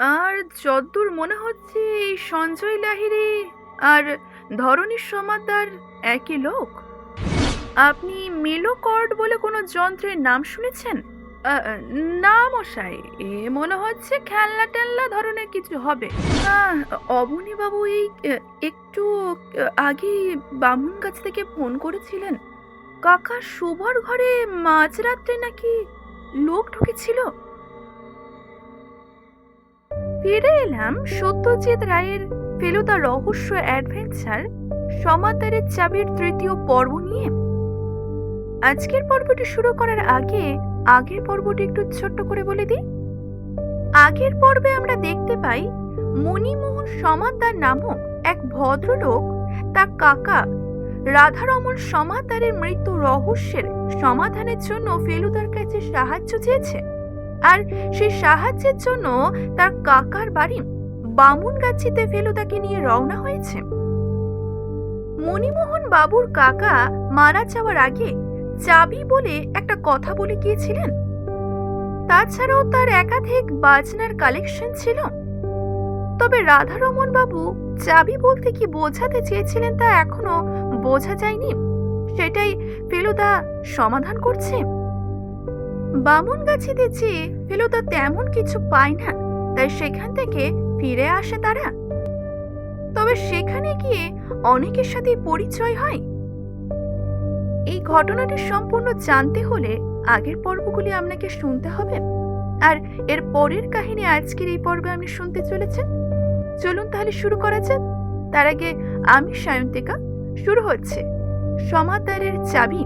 আর যদ্দূর মনে হচ্ছে এই সঞ্জয় লাহিড়ী আর ধরণীর সমাদার একই লোক? আপনি মেলোকর্ড বলে কোনো যন্ত্রের নাম শুনেছেন? না মশাই এ মনে হচ্ছে খেলনা টেলনা ধরনের কিছু হবে। আহ, অবনী বাবু এই একটু আগে বামুন গাছ থেকে ফোন করেছিলেন। কাকা শোবার ঘরে মাঝরাত্রে নাকি লোক ঢুকেছিল? ফিরে এলাম সত্যজিৎ রায়ের ফেলুদা রহস্য অ্যাডভেঞ্চার সমাদারের চাবির তৃতীয় পর্ব নিয়ে। আজকের পর্বটি শুরু করার আগে আগের পর্বটি একটু ছোট্ট করে বলে দিই। আগের পর্বে আমরা দেখতে পাই মণিমোহন সমাদার নামক এক ভদ্রলোক তার কাকা রাধারমন সমাদারের মৃত্যু রহস্যের সমাধানের জন্য ফেলুদার কাছে সাহায্য চেয়েছে। আর সেই সাহায্যের জন্য তার কাকার বাড়ি বামুন বামুনগাছিতে ফেলুদাকে নিয়ে রওনা হয়েছে। মণিমোহন বাবুর কাকা মারা যাওয়ার আগে চাবি বলে একটা কথা বলে গিয়েছিলেন। তাছাড়াও তার একাধিক বাজনার কালেকশন ছিল। তবে রাধারমন বাবু চাবি বলতে কি বোঝাতে চেয়েছিলেন তা এখনও বোঝা যায়নি। সেটাই ফেলুদা সমাধান করছে। বামুন গাছিতে যেয়ে ফেলুদা তেমন কিছু পায় না, তাই সেখান থেকে ফিরে আসে তারা। তবে সেখানে গিয়ে অনেকের সাথে পরিচয় হয়। এই ঘটনাটি সম্পূর্ণ জানতে হলে আগের পর্বগুলি আপনাকে শুনতে হবে। আর এর পরের কাহিনী আজকের এই পর্বে আপনি শুনতে চলেছেন? চলুন তাহলে শুরু করা যাক। তার আগে আমি সায়ন্তিকা। শুরু হচ্ছে সমাদারের চাবি।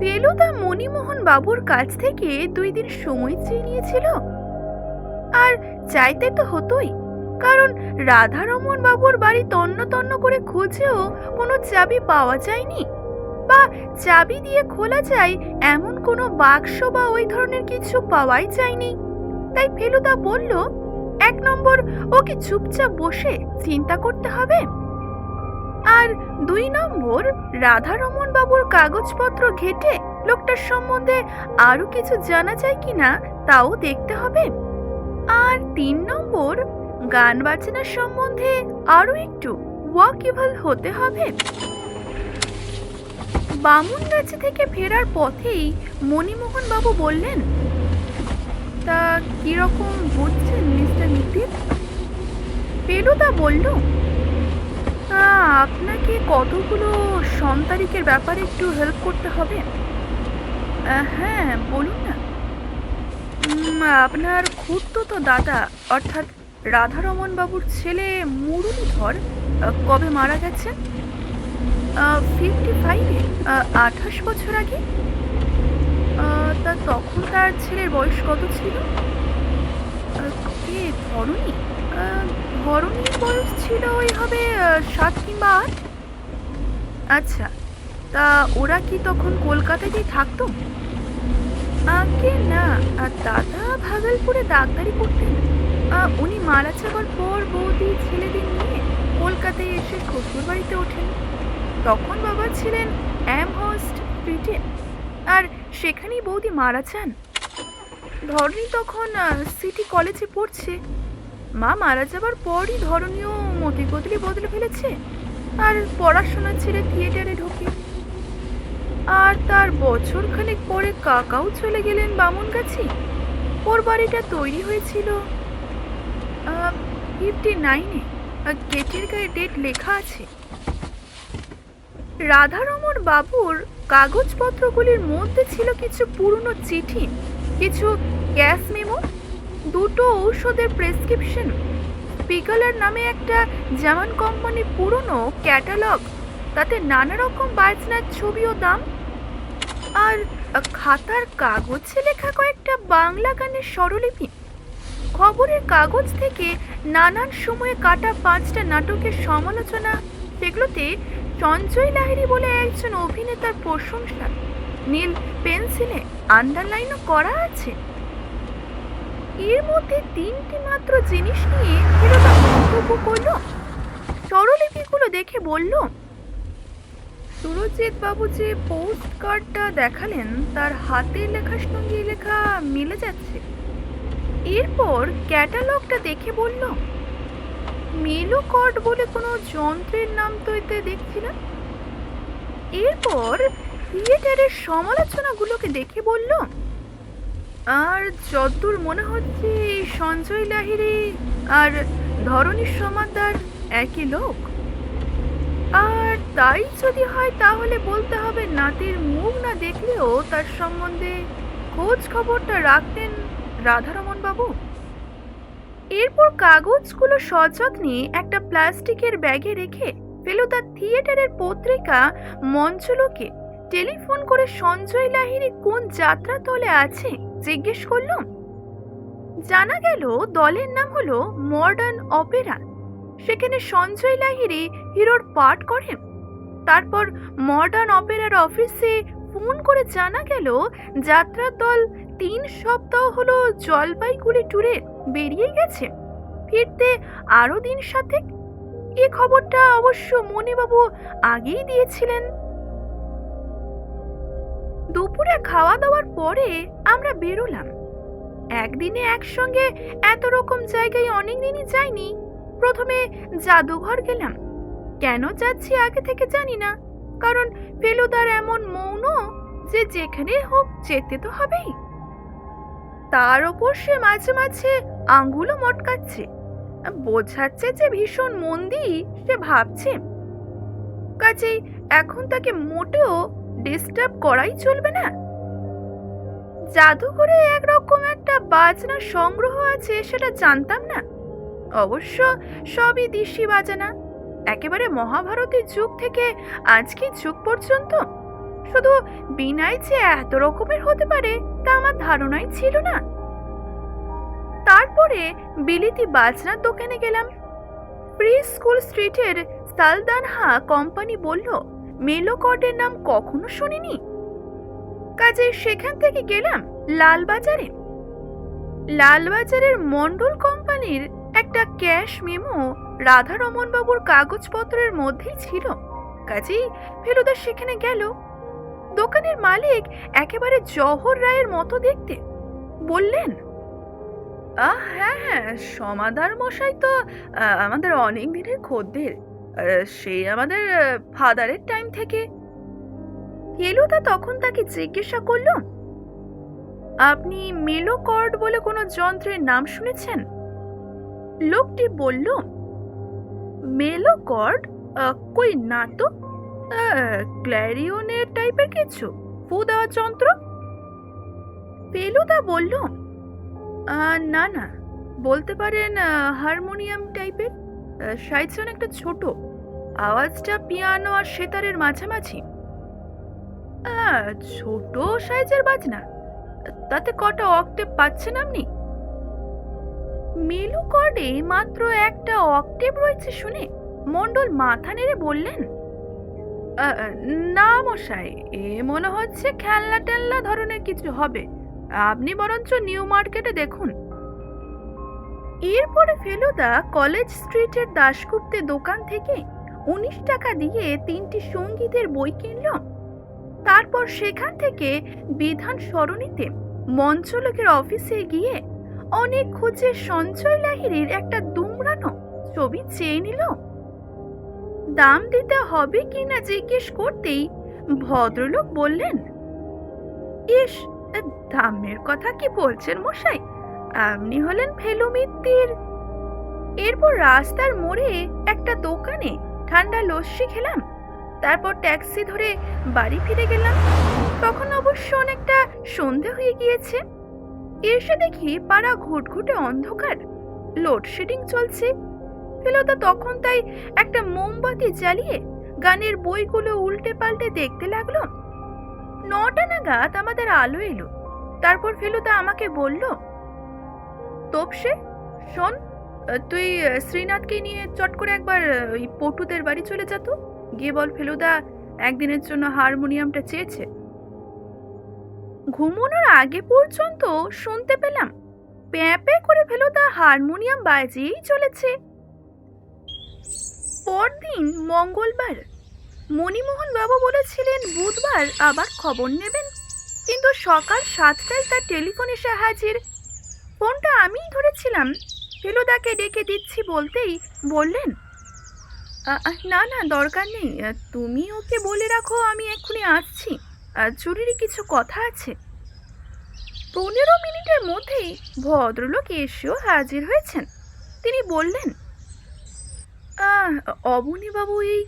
ফেলুদা মণিমোহন বাবুর কাছ থেকে দুই দিন সময় চেয়ে নিয়েছিল। আর চাইতে তো হতোই, কারণ রাধারমন বাবুর বাড়ি তন্ন তন্ন করে খুঁজেও কোনো চাবি পাওয়া যায়নি। বা চাবি দিয়ে খোলা যায় এমন কোনো বাক্স বা ওই ধরনের কিছু পাওয়াই যায়নি। তাই ফেলুদা বলল, এক নম্বর, ওকে চুপচাপ বসে চিন্তা করতে হবে। আর দুই নম্বর রাধারমন বাবুর কাগজপত্র ঘেটে লোকটার সম্বন্ধে আরও কিছু জানা যায় কিনা তাও দেখতে হবে। আর তিন নম্বর গান বাজনার সম্বন্ধে আরও একটু ওয়াকিবল হতে হবে। বামুন গাছি থেকে ফেরার পথেই মণিমোহন বাবু বললেন তা কীরকম বুঝছেন মিস্টার নিতিন? ফেলুদা বলল "আ, আপনাকে কতগুলো সন্তারিকের ব্যাপারে একটু হেল্প করতে হবে? হ্যাঁ বলুন না। আপনার খুঁড়তো তো দাদা অর্থাৎ রাধারমন বাবুর ছেলে আ, কবে মারা গেছে ফিফটি ফাইভে আঠাশ বছর আগে? তা তখন তার ছেলের বয়স কত ছিল? কে ধরণী? আ, বয়স ছিল ওই হবে সাত কিংবা আচ্ছা তা ওরা কি তখন কলকাতাতেই থাকতো? আগে না আর দাদা ভাগলপুরে ডাক্তারি করতেন। উনি মারা যাওয়ার পর বৌদি ছেলেদের নিয়ে কলকাতায় এসে শ্বশুর বাড়িতে ওঠেন। তখন বাবা ছিলেন অ্যামহর্স্ট ব্রিটেন আর সেখানেই বৌদি মারা যান। ধরনী তখন সিটি কলেজে পড়ছে। মা মারা যাবার পরই ধরনীয় মতি বদলি বদলে ফেলেছে। আর পড়াশোনা ছেড়ে থিয়েটারে ঢোকে। আর তার বছর খানেক পরে কাকাও চলে গেলেন বামুন বামুনগাছি। ওর বাড়িটা তৈরি হয়েছিল ফিফটি নাইনে গেটের গায়ে ডেট লেখা আছে। রাধারমন বাবুর কাগজপত্রগুলির মধ্যে ছিল কিছু পুরনো চিঠি, কিছু গ্যাস মেমো দুটো ঔষধের প্রেসক্রিপশন স্পিকালার নামে একটা জামান কোম্পানির পুরনো ক্যাটালগ তাতে নানা রকম বাজনার ছবি ও দাম। আর খাতার কাগজে লেখা কয়েকটা বাংলা গানের স্বরলিপি। খবরের কাগজ থেকে নানান সময়ে কাটা পাঁচটা নাটকের সমালোচনা সেগুলোতে সঞ্জয় লাহিড়ী বলে একজন অভিনেতার প্রশংসা। নীল পেন্সিলে আন্ডারলাইনও করা আছে। এর মধ্যে তিনটি মাত্র জিনিস নিয়ে ফেরত মন্তব্য করল। স্বরলিপিগুলো দেখে বলল সুরজিৎ বাবু যে পোস্ট কার্ডটা দেখালেন, তার হাতের লেখার সঙ্গে লেখা মিলে যাচ্ছে। এরপর ক্যাটালগটা দেখে বলল, মেলো কর্ড বলে কোনো যন্ত্রের নাম তো এতে দেখছি না? এরপর থিয়েটারের সমালোচনাগুলোকে দেখে বলল আর যদ্দূর মনে হচ্ছে সঞ্জয় লাহিড়ী আর ধরণীর সমাদার একই লোক? আর তাই যদি হয় তাহলে বলতে হবে নাতির মুখ না দেখলেও তার সম্বন্ধে খোঁজ খবরটা রাখতেন রাধারমন বাবু এরপর কাগজগুলো সযত্নে একটা প্লাস্টিকের ব্যাগে রেখে ফেলুদা থিয়েটারের পত্রিকা মঞ্চলোকে টেলিফোন করে সঞ্জয় লাহিড়ী কোন যাত্রা দলে আছে? জিজ্ঞেস করলাম? জানা গেল দলের নাম হলো মডার্ন অপেরা। সেখানে সঞ্জয় লাহিরি হিরোর পাঠ করেন। তারপর মডার্ন অপেরার অফিসে ফোন করে জানা গেল যাত্রার দল তিন সপ্তাহ হলো জলপাইগুড়ি ট্যুরে বেরিয়ে গেছে। ফিরতে আরও দিন সাথে? এ খবরটা অবশ্য মণিবাবু আগেই দিয়েছিলেন। দুপুরে খাওয়া দাওয়ার পরে আমরা বেরোলাম। একদিনে একসঙ্গে এত রকম জায়গায় অনেক দিনই যাইনি। প্রথমে জাদুঘর গেলাম। কেন যাচ্ছি আগে থেকে জানি না। কারণ ফেলুদার এমন মৌন যে যেখানে হোক যেতে তো হবেই। তার ওপর সে মাঝে মাঝে আঙ্গুলও মটকাচ্ছে। বোঝাচ্ছে যে ভীষণ মন দিয়ে সে ভাবছে। কাজেই এখন তাকে মোটেও ডিস্টার্ব করাই চলবে না? জাদুঘরে একরকম একটা বাজনা সংগ্রহ আছে সেটা জানতাম না। অবশ্য সবই দিশি বাজানা। একেবারে মহাভারতের যুগ থেকে আজকের যুগ পর্যন্ত? শুধু বিনাই যে এত রকমের হতে পারে তা আমার ধারণাই ছিল না। তারপরে বিলিতি বাজনার দোকানে গেলাম। প্রি স্কুল স্ট্রিটের সালদানহা কোম্পানি বলল মেলোকটের নাম কখনো শুনিনি? কাজে সেখান থেকে গেলাম লালবাজারে। লালবাজারের মন্ডল কোম্পানির একটা ক্যাশ মেমো রাধারমন বাবুর কাগজপত্রের মধ্যেই ছিল। কাজেই ফেলুদা সেখানে গেল। দোকানের মালিক একেবারে জহর রায়ের মতো দেখতে। বললেন, আহ হ্যাঁ হ্যাঁ সমাদার মশাই তো আমাদের অনেক দিনের খদ্দের। সেই আমাদের ফাদারের টাইম থেকে। ফেলুদা তখন তাকে জিজ্ঞাসা করল, আপনি মেলো কর্ড বলে কোনো যন্ত্রের নাম শুনেছেন? লোকটি বলল মেলো কর্ড কই না তো। ক্ল্যারিওনের টাইপের কিছু? ফু দেওয়ার যন্ত্র? ফেলুদা বলল না না। বলতে পারেন হারমোনিয়াম টাইপের সাইজ অনেকটা ছোট আওয়াজটা পিয়ানো আর সেতারের মাঝামাঝি। আহ, ছোট সাইজের বাজনা তাতে কটা অক্টেভ পাচ্ছেন আপনি? মেলু কর্ডে মাত্র একটা অক্টেভ রয়েছে শুনে মন্ডল মাথা নেড়ে বললেন "আ, আ, না মশাই এ মনে হচ্ছে খেলনা টেলনা ধরনের কিছু হবে। আপনি বরঞ্চ নিউ মার্কেটে দেখুন। এরপরে ফেলুদা কলেজ স্ট্রিটের দাশগুপ্তের দোকান থেকে উনিশ টাকা দিয়ে তিনটি সঙ্গীতের বই কিনল। তারপর সেখান থেকে বিধান সরণিতে মঞ্চলোকের অফিসে গিয়ে অনেক খুঁজে সঞ্চয় লাহিড়ির একটা দুমড়ানো ছবি চেয়ে নিল। দাম দিতে হবে কিনা জিজ্ঞেস করতেই ভদ্রলোক বললেন, ইস দামের কথা কি বলছেন মশাই? আপনি হলেন ফেলু মিত্তির। এরপর রাস্তার মোড়ে একটা দোকানে ঠান্ডা লস্যি খেলাম, তারপর ট্যাক্সি ধরে বাড়ি ফিরে গেলাম। তখন অবশ্য অনেকটা সন্ধে হয়ে গিয়েছে। এসে দেখি পাড়া ঘুটঘুটে অন্ধকার, লোডশেডিং চলছে। ফেলতা তখন তাই একটা মোমবাতি জ্বালিয়ে গানের বইগুলো উল্টে পাল্টে দেখতে লাগল। নটা নাগাদ আমাদের আলো এলো। তারপর ফেলুদা আমাকে বলল তোপসে শোন, তুই শ্রীনাথকে নিয়ে চট করে একবার ওই পটুদের বাড়ি চলে যা তো। গিয়ে বল ফেলুদা, একদিনের জন্য হারমোনিয়ামটা চেয়েছে। ঘুমানোর আগে পর্যন্ত শুনতে পেলাম, প্যাঁ প্যাঁ করে ফেলুদা হারমোনিয়াম বাজিয়েই চলেছে। পরদিন মঙ্গলবার, মণিমোহন বাবু বলেছিলেন বুধবার আবার খবর নেবেন, কিন্তু সকাল সাতটায় তার টেলিফোন এসে হাজির। ফোনটা আমিই ধরেছিলাম। ফেলুদাকে ডেকে দিচ্ছি বলতেই বললেন "আ- আ, না না দরকার নেই। তুমি ওকে বলে রাখো আমি এক্ষুনি আসছি। জরুরি কিছু কথা আছে। পনেরো মিনিটের মধ্যেই ভদ্রলোক এসেও হাজির হয়েছেন। তিনি বললেন অবনীবাবু এই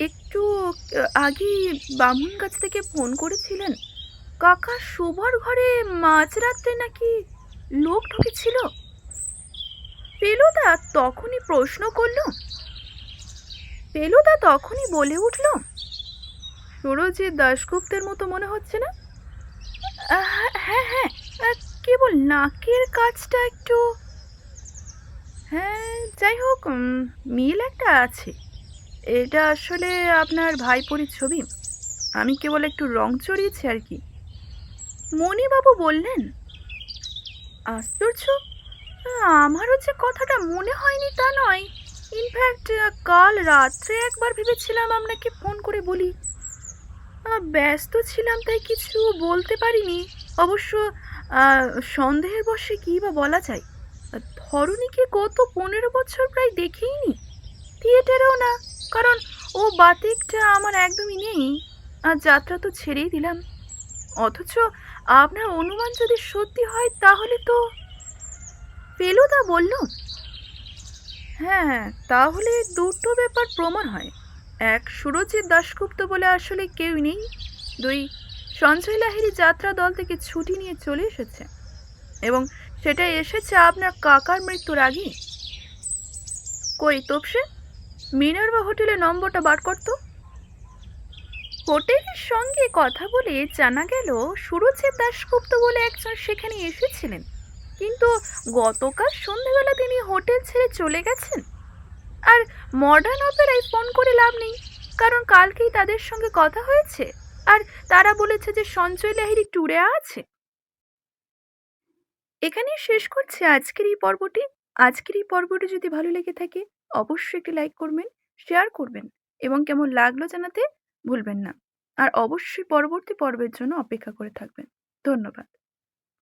একটু আগে বামুন গাছ থেকে ফোন করেছিলেন। কাকা শোবার ঘরে মাঝরাত্রে নাকি লোক ঢুকেছিল। পেলুদা তখনই প্রশ্ন করল। পেলুদা তখনই বলে উঠল সুরজিৎ দাশগুপ্তের মতো মনে হচ্ছে না? হ্যাঁ হ্যাঁ আহ, কেবল নাকের কাজটা একটু হ্যাঁ যাই হোক মিল একটা আছে। এটা আসলে আপনার ভাইপোরির ছবি। আমি কেবল একটু রং চড়িয়েছি আর কি। মণিবাবু বললেন আশ্চর্য? আমারও যে কথাটা মনে হয়নি তা নয়। ইনফ্যাক্ট কাল রাত্রে একবার ভেবেছিলাম আপনাকে ফোন করে বলি। ব্যস্ত ছিলাম, তাই কিছু বলতে পারিনি। অবশ্য সন্দেহের বশে কী বা বলা যায়? ধরণীকে গত পনেরো বছর প্রায় দেখেইনি। থিয়েটারেও না, কারণ ও বাতিকটা আমার একদমই নেই। আর যাত্রা তো ছেড়েই দিলাম। অথচ আপনার অনুমান যদি সত্যি হয়, তাহলে তো ফেলুদা বলল। হ্যাঁ তাহলে দুটো ব্যাপার প্রমাণ হয়। এক, সুরজিৎ দাশগুপ্ত বলে আসলে কেউ নেই। দুই, সঞ্জয় লাহিড়ী যাত্রা দল থেকে ছুটি নিয়ে চলে এসেছে। এবং সেটা এসেছে আপনার কাকার মৃত্যুর আগে কই, তোপসে? মিনার্ভা হোটেলে নম্বরটা বার করতো হোটেলের সঙ্গে কথা বলে জানা গেল, সুরজিৎ দাশগুপ্ত বলে একজন সেখানে এসেছিলেন। কিন্তু গতকাল সন্ধ্যেবেলা তিনি হোটেল ছেড়ে চলে গেছেন। আর মডার্ন অপেরায় ফোন করে লাভ নেই, কারণ কালকেই তাদের সঙ্গে কথা হয়েছে। আর তারা বলেছে যে সঞ্জয় লাহিরি ট্যুরে আছে। এখানে শেষ করছে আজকের এই পর্বটি। আজকের এই পর্বটি যদি ভালো লেগে থাকে, অবশ্যই একটি লাইক করবেন শেয়ার করবেন। এবং কেমন লাগল জানাতে ভুলবেন না। আর অবশ্যই পরবর্তী পর্বের জন্য অপেক্ষা করে থাকবেন। ধন্যবাদ।